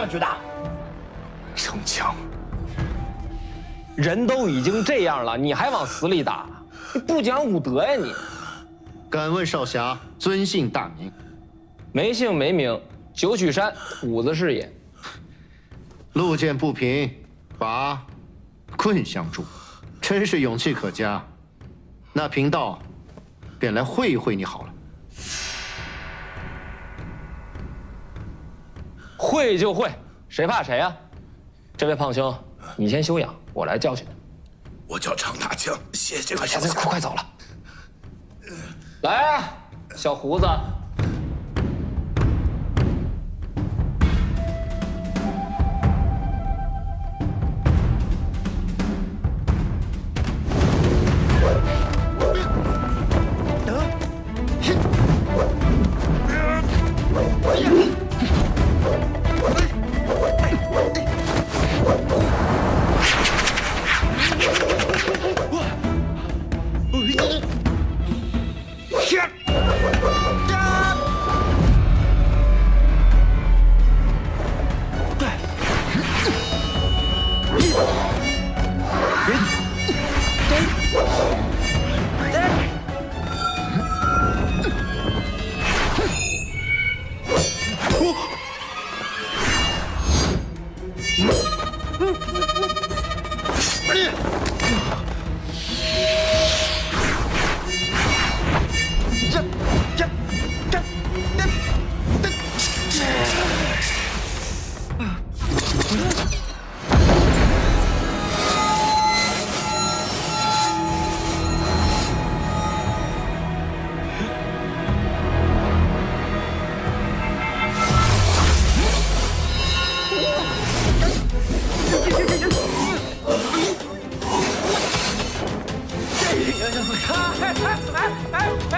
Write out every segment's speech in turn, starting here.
上去打逞强。人都已经这样了你还往死里打？你不讲武德呀你。敢问少侠尊姓大名？没姓没名九曲山五子是也。路见不平拔棍相助真是勇气可嘉。那贫道便来会一会你好了。会就会，谁怕谁啊？这位胖兄，你先休养，我来教训他。我叫常大江，谢谢快快快快走了！来啊，小胡子。ぶりじゃじゃじゃででで来来来来！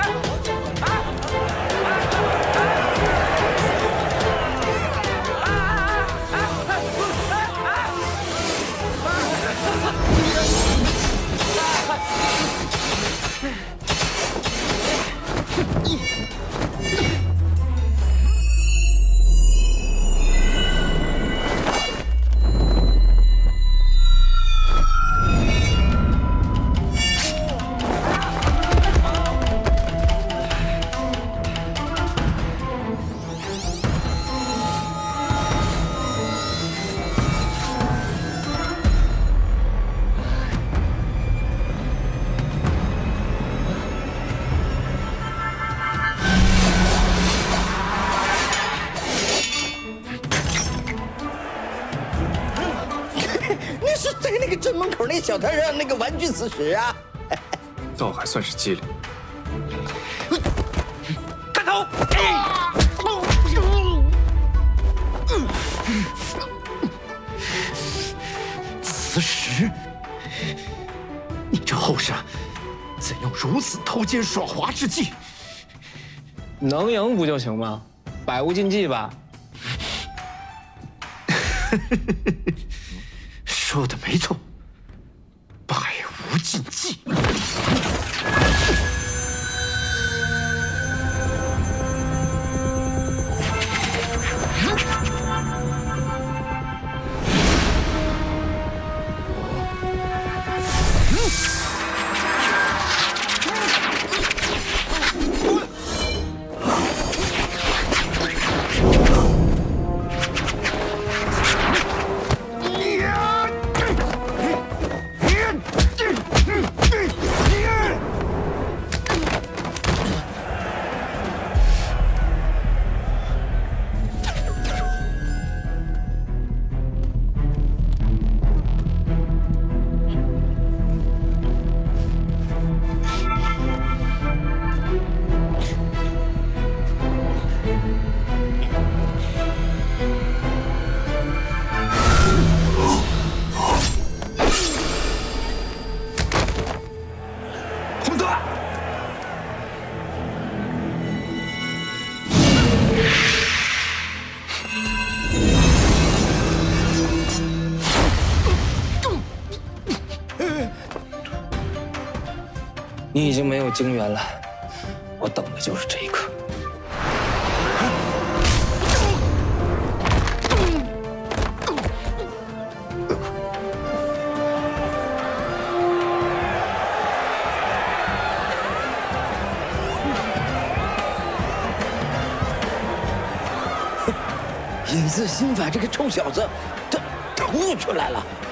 那个镇门口那小摊上那个玩具磁石啊，倒还算是机灵。看头！磁石，你这后生怎用如此偷奸耍滑之计？能赢不就行吗？百无禁忌吧？说的没错。百无禁忌。你已经没有精元了。我等的就是这一刻。隐字心法这个臭小子他他悟出来了。